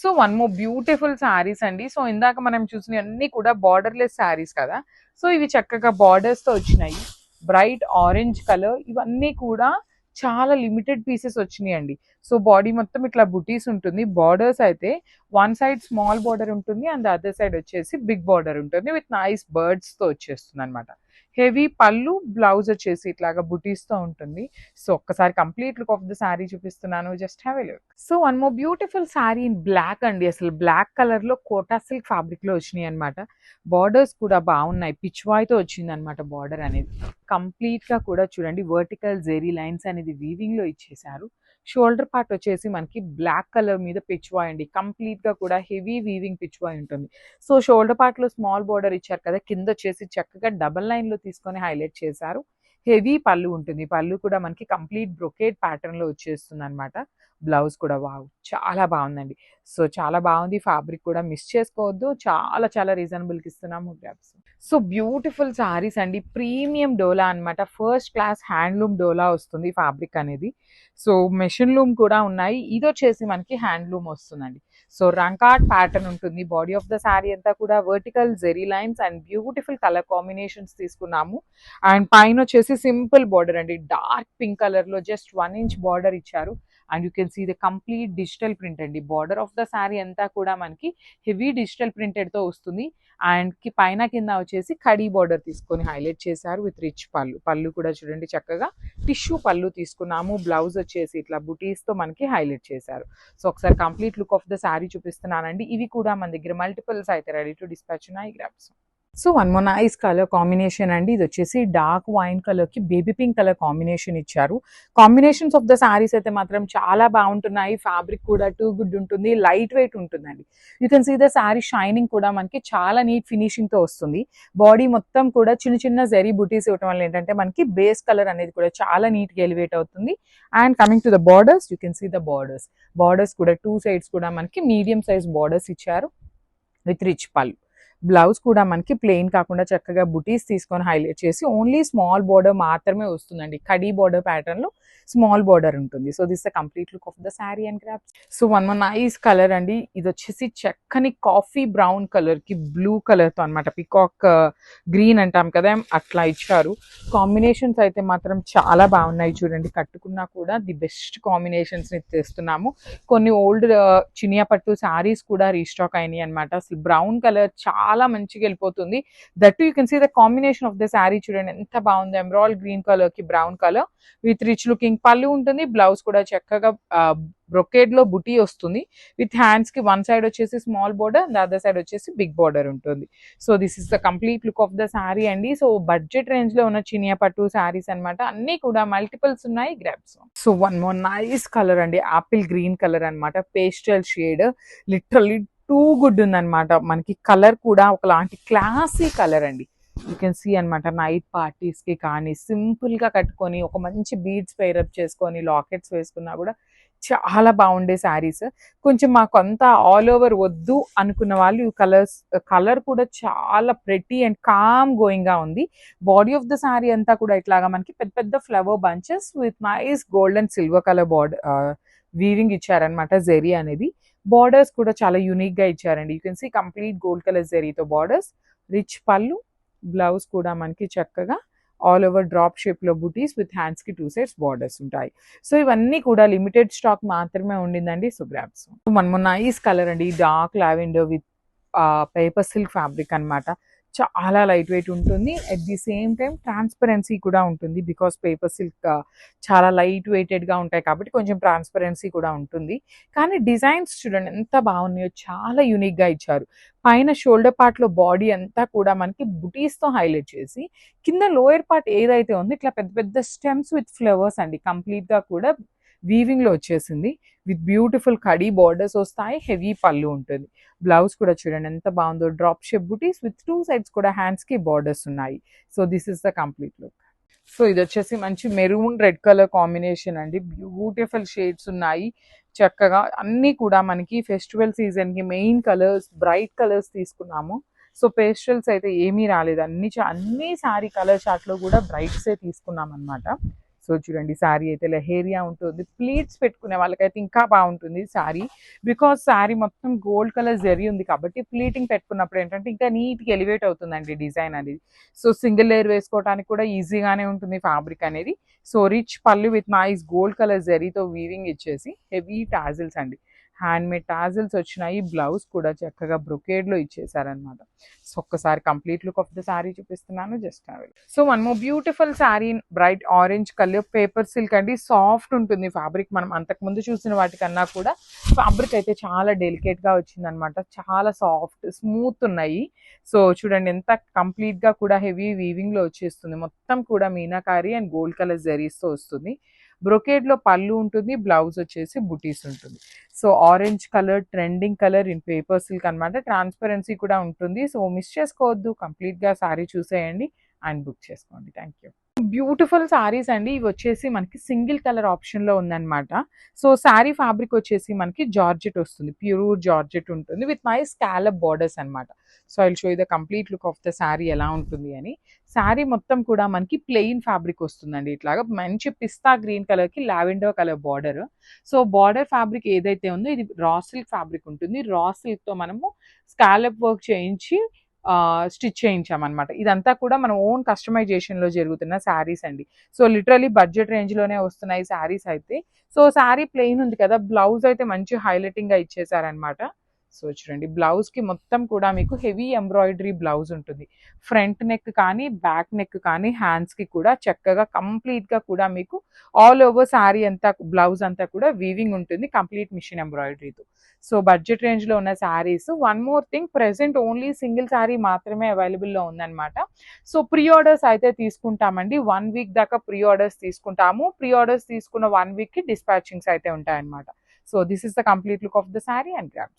So one more beautiful saris అండి. So ఇందాక మనం చూసిన అన్ని కూడా బార్డర్లెస్ శారీస్ కదా. సో ఇవి చక్కగా బార్డర్స్తో వచ్చినాయి. బ్రైట్ ఆరెంజ్ కలర్ ఇవన్నీ కూడా చాలా లిమిటెడ్ పీసెస్ వచ్చినాయి అండి. సో బాడీ మొత్తం ఇట్లా బుటీస్ ఉంటుంది. బార్డర్స్ అయితే వన్ సైడ్ స్మాల్ బార్డర్ ఉంటుంది. అండ్ అదర్ సైడ్ వచ్చేసి బిగ్ బార్డర్ ఉంటుంది. విత్ నైస్ బర్డ్స్తో వచ్చేస్తుంది అనమాట హెవీ పళ్ళు బ్లౌజ్ వచ్చేసి ఇట్లాగా బుటీస్తో ఉంటుంది. సో ఒక్కసారి complete look of the sari చూపిస్తున్నాను. Just have a look. So one more beautiful sari in black అండి. అసలు బ్లాక్ కలర్లో కోటా సిల్క్ ఫ్యాబ్రిక్లో వచ్చినాయి అనమాట బార్డర్స్ కూడా బాగున్నాయి. పిచ్వాయ్తో వచ్చింది అనమాట బార్డర్ అనేది. కంప్లీట్గా కూడా చూడండి వర్టికల్ జెరీ లైన్స్ అనేది వీవింగ్లో ఇచ్చేసారు షోల్డర్ పార్ట్ వచ్చేసి మనకి బ్లాక్ కలర్ మీద పిచ్వాయ్ అండి. కంప్లీట్గా కూడా హెవీ వీవింగ్ పిచ్వాయ్ ఉంటుంది. సో షోల్డర్ పార్ట్లో స్మాల్ బార్డర్ ఇచ్చారు కదా కింద వచ్చేసి చక్కగా డబల్ లైన్లో తీసుకొని హైలైట్ చేశారు. హెవీ పళ్ళు ఉంటుంది. పళ్ళు కూడా మనకి కంప్లీట్ బ్రొకేట్ ప్యాటర్న్లో వచ్చేస్తుంది అనమాట బ్లౌజ్ కూడా వావ్! చాలా బాగుందండి. సో చాలా బాగుంది. ఫ్యాబ్రిక్ కూడా మిస్ చేసుకోవద్దు. చాలా చాలా రీజనబుల్కి ఇస్తున్నాము గ్రాప్స్ సో బ్యూటిఫుల్ సారీస్ అండి. ప్రీమియం డోలా అన్నమాట. ఫస్ట్ క్లాస్ హ్యాండ్లూమ్ డోలా వస్తుంది ఫ్యాబ్రిక్ అనేది. సో మెషిన్ లూమ్ కూడా ఉన్నాయి. ఇది వచ్చేసి మనకి హ్యాండ్లూమ్ వస్తుందండి. సో రంకాట్ ప్యాటర్న్ ఉంటుంది. బాడీ ఆఫ్ ద శారీ అంతా కూడా vertical zari lines and beautiful colour combinations తీసుకున్నాము. అండ్ పైన వచ్చేసి సింపుల్ బార్డర్ అండి. డార్క్ పింక్ కలర్లో జస్ట్ వన్ ఇంచ్ బార్డర్ ఇచ్చారు. And you can see the complete digital print అండి. బార్డర్ ఆఫ్ ద శారీ అంతా కూడా మనకి హెవీ డిజిటల్ ప్రింటెడ్తో వస్తుంది. అండ్కి పైన కింద వచ్చేసి కడీ బార్డర్ తీసుకొని హైలైట్ చేశారు విత్ రిచ్ పళ్ళు. పళ్ళు కూడా చూడండి చక్కగా టిష్యూ పళ్ళు తీసుకున్నాము. బ్లౌజ్ వచ్చేసి ఇట్లా బుటీస్తో మనకి హైలైట్ చేశారు. సో ఒకసారి complete look of the sari చూపిస్తున్నానండి. ఇవి కూడా మన దగ్గర మల్టిపుల్స్ అయితే రెడీ టు డిస్పాచ్ ఉన్నాయి. Grasp. So one more nice colour combination అండి. ఇది వచ్చేసి డార్క్ వైన్ కలర్కి బేబీ పింక్ కలర్ కాంబినేషన్ ఇచ్చారు. కాంబినేషన్స్ ఆఫ్ ద సారీస్ అయితే మాత్రం చాలా బాగుంటున్నాయి. ఫ్యాబ్రిక్ కూడా టూ గుడ్ ఉంటుంది. లైట్ వెయిట్ ఉంటుందండి. You can see the sari shining కూడా మనకి చాలా నీట్ ఫినిషింగ్తో వస్తుంది. బాడీ మొత్తం కూడా చిన్న చిన్న జరీ బుటీస్ ఇవ్వడం వల్ల ఏంటంటే మనకి బేస్ కలర్ అనేది కూడా చాలా నీట్గా ఎలివేట్ అవుతుంది. And coming to the borders you can see the borders. Borders కూడా టూ సైడ్స్ కూడా మనకి మీడియం సైజ్ బార్డర్స్ ఇచ్చారు. With rich pallu. బ్లౌజ్ కూడా మనకి ప్లెయిన్ కాకుండా చక్కగా బుటీస్ తీసుకొని హైలైట్ చేసి ఓన్లీ స్మాల్ బార్డర్ మాత్రమే వస్తుందండి. కడీ బార్డర్ ప్యాటర్న్లో స్మాల్ బార్డర్ ఉంటుంది. So this the complete look of the sari and craft so one one nice colour అండి. ఇది వచ్చేసి చక్కని కాఫీ బ్రౌన్ కలర్కి బ్లూ కలర్తో అనమాట పికాక్ గ్రీన్ అంటాం కదా అట్లా ఇచ్చారు. కాంబినేషన్స్ అయితే మాత్రం చాలా బాగున్నాయి చూడండి. కట్టుకున్నా కూడా ది బెస్ట్ కాంబినేషన్స్ని తెస్తున్నాము. కొన్ని ఓల్డ్ చినియా పట్టు శారీస్ కూడా రీస్టాక్ అయినాయి అనమాట అసలు బ్రౌన్ కలర్ చాలా చాలా మంచిగా వెళ్ళిపోతుంది. That you can see the combination of the sari చూడండి ఎంత బాగుంది. ఎమరాల్ గ్రీన్ కలర్కి brown colour with rich looking pallu ఉంటుంది. బ్లౌజ్ కూడా చక్కగా బ్రొకేడ్లో బుటీ వస్తుంది. విత్ హ్యాండ్స్కి వన్ సైడ్ వచ్చేసి small border the other side వచ్చేసి బిగ్ బోర్డర్ ఉంటుంది. So this is the complete look of the sari అండి. సో బడ్జెట్ రేంజ్లో ఉన్న చినియా పట్టు శారీస్ అన్నమాట. అన్ని కూడా మల్టిపుల్స్ ఉన్నాయి grasp so one more nice colour అండి. ఆపిల్ గ్రీన్ కలర్ అన్నమాట. Pastel shade literally too good ఉందన్నమాట. మనకి కలర్ కూడా ఒకలాంటి క్లాసీ కలర్ అండి. యూ కెన్ సీ అనమాట నైట్ పార్టీస్కి కానీ సింపుల్గా కట్టుకొని ఒక మంచి బీడ్స్ పేరప్ చేసుకొని లాకెట్స్ వేసుకున్నా కూడా చాలా బాగుండే శారీస్. కొంచెం మాకు అంతా ఆల్ ఓవర్ వద్దు అనుకున్న వాళ్ళు ఈ కలర్స్ కలర్ కూడా చాలా ప్రెటీ అండ్ కామ్ గోయింగ్గా ఉంది. బాడీ ఆఫ్ ద శారీ అంతా కూడా ఇట్లాగా మనకి పెద్ద పెద్ద flower bunches with nice gold and silver colour body weaving ఇచ్చారనమాట జెరీ అనేది. బార్డర్స్ కూడా చాలా యూనిక్గా ఇచ్చారండి. You can see complete gold colour జరీతో బార్డర్స్ రిచ్ పళ్ళు బ్లౌజ్ కూడా మనకి చక్కగా ఆల్ ఓవర్ డ్రాప్ షేప్లో బుటీస్ విత్ హ్యాండ్స్కి టూ సైడ్స్ బార్డర్స్ ఉంటాయి. సో ఇవన్నీ కూడా లిమిటెడ్ స్టాక్ మాత్రమే ఉండిందండి. సో గ్రాప్స్ మనము నైస్ కలర్ అండి. Dark lavender with paper silk fabric అన్నమాట. చాలా లైట్ వెయిట్ ఉంటుంది. At the same time transparency కూడా ఉంటుంది బికాస్ పేపర్ సిల్క్ చాలా లైట్ వెయిటెడ్గా ఉంటాయి కాబట్టి కొంచెం ట్రాన్స్పరెన్సీ కూడా ఉంటుంది. కానీ డిజైన్స్ చూడండి ఎంత బాగున్నాయో చాలా యూనిక్గా ఇచ్చారు. పైన షోల్డర్ పార్ట్లో బాడీ అంతా కూడా మనకి బుటీస్తో హైలైట్ చేసి కింద లోయర్ పార్ట్ ఏదైతే ఉందో ఇట్లా పెద్ద పెద్ద స్టెమ్స్ విత్ ఫ్లవర్స్ అండి. కంప్లీట్గా కూడా వీవింగ్లో వచ్చేసింది. విత్ బ్యూటిఫుల్ కడీ బార్డర్స్ వస్తాయి హెవీ పళ్ళు ఉంటుంది. బ్లౌజ్ కూడా చూడండి ఎంత బాగుందో. డ్రాప్ షేప్ బుటీస్ విత్ టూ సైడ్స్ కూడా హ్యాండ్స్కి బార్డర్స్ ఉన్నాయి. So this is the complete look so ఇది వచ్చేసి మంచి మెరూన్ రెడ్ కలర్ కాంబినేషన్ అండి. బ్యూటిఫుల్ షేడ్స్ ఉన్నాయి. చక్కగా అన్నీ కూడా మనకి ఫెస్టివల్ సీజన్కి మెయిన్ కలర్స్ బ్రైట్ కలర్స్ తీసుకున్నాము. సో పేస్టల్స్ అయితే ఏమీ రాలేదు. అన్ని అన్ని సారీ కలర్ చాట్లో కూడా బ్రైట్సే తీసుకున్నాం అనమాట సో చూడండి శారీ అయితే లహేరియా ఉంటుంది. ప్లీట్స్ పెట్టుకునే వాళ్ళకైతే ఇంకా బాగుంటుంది శారీ బికాస్ శారీ మొత్తం గోల్డ్ కలర్ జరి ఉంది కాబట్టి ప్లీటింగ్ పెట్టుకున్నప్పుడు ఏంటంటే ఇంకా నీట్గా ఎలివేట్ అవుతుందండి డిజైన్ అనేది. సో సింగిల్ లేయర్ వేసుకోవడానికి కూడా ఈజీగానే ఉంటుంది ఫ్యాబ్రిక్ అనేది. So rich pallu with nice gold colour జరీతో వీవింగ్ ఇచ్చేసి హెవీ టాజిల్స్ అండి. హ్యాండ్ మేడ్ టాజిల్స్ వచ్చినాయి. బ్లౌజ్ కూడా చక్కగా బ్రొకేడ్లో ఇచ్చేసారనమాట సో ఒక్కసారి complete look of the sari చూపిస్తున్నాను. జస్ట్ సో మనము beautiful sari bright orange colour paper silk అండి. సాఫ్ట్ ఉంటుంది ఫ్యాబ్రిక్. మనం అంతకుముందు చూసిన వాటికన్నా కూడా ఫ్యాబ్రిక్ అయితే చాలా డెలికేట్గా వచ్చిందనమాట చాలా సాఫ్ట్ స్మూత్ ఉన్నాయి. సో చూడండి ఎంత కంప్లీట్గా కూడా హెవీ వీవింగ్లో వచ్చేస్తుంది. మొత్తం కూడా మీనాకారి అండ్ గోల్డ్ కలర్ జరీస్తో వస్తుంది. బ్రొకేడ్లో పళ్ళు ఉంటుంది బ్లౌజ్ వచ్చేసి బుటీస్ ఉంటుంది. So orange colour trending colour in paper silk అనమాట ట్రాన్స్పరెన్సీ కూడా ఉంటుంది. సో మిస్ చేసుకోవద్దు. కంప్లీట్గా సారీ చూసేయండి. అండ్ బుక్ చేసుకోండి. థ్యాంక్ యూ బ్యూటిఫుల్ సారీస్ అండి. ఇవి వచ్చేసి మనకి సింగిల్ కలర్ ఆప్షన్లో ఉందన్నమాట. సో శారీ ఫ్యాబ్రిక్ వచ్చేసి మనకి జార్జెట్ వస్తుంది. ప్యూర్ జార్జెట్ ఉంటుంది విత్ మై స్కాలప్ బార్డర్స్ అన్నమాట. So I show the complete look of the sari ఎలా ఉంటుంది అని. శారీ మొత్తం కూడా మనకి ప్లెయిన్ ఫ్యాబ్రిక్ వస్తుందండి ఇట్లాగా. మంచి పిస్తా గ్రీన్ కలర్కి lavender colour border. So border fabric ఏదైతే ఉందో ఇది రా సిల్క్ ఫ్యాబ్రిక్ ఉంటుంది. రా సిల్క్తో మనము స్కాలప్ వర్క్ చేయించి స్టిచ్ చేయించామన్నమాట. ఇదంతా కూడా మన ఓన్ కస్టమైజేషన్లో జరుగుతున్న శారీస్ అండి. సో లిటరలీ బడ్జెట్ రేంజ్లోనే వస్తున్నాయి శారీస్ అయితే. సో శారీ ప్లెయిన్ ఉంది కదా బ్లౌజ్ అయితే మంచి హైలైటింగ్గా ఇచ్చేసారనమాట సో చూడండి బ్లౌజ్కి మొత్తం కూడా మీకు హెవీ ఎంబ్రాయిడరీ బ్లౌజ్ ఉంటుంది. ఫ్రంట్ నెక్ కానీ బ్యాక్ నెక్ కానీ హ్యాండ్స్కి కూడా చక్కగా కంప్లీట్గా కూడా మీకు ఆల్ ఓవర్ శారీ అంతా బ్లౌజ్ అంతా కూడా వీవింగ్ ఉంటుంది కంప్లీట్ మిషన్ ఎంబ్రాయిడరీతో. సో బడ్జెట్ రేంజ్లో ఉన్న saris one more thing present only single sari మాత్రమే అవైలబుల్లో ఉందన్నమాట. సో ప్రీ ఆర్డర్స్ అయితే తీసుకుంటామండి వన్ వీక్ దాకా ప్రీ ఆర్డర్స్ తీసుకుంటాము. ప్రీ ఆర్డర్స్ తీసుకున్న వన్ వీక్కి డిస్పాచింగ్స్ అయితే ఉంటాయన్నమాట. So this is the complete look of the sari and grams.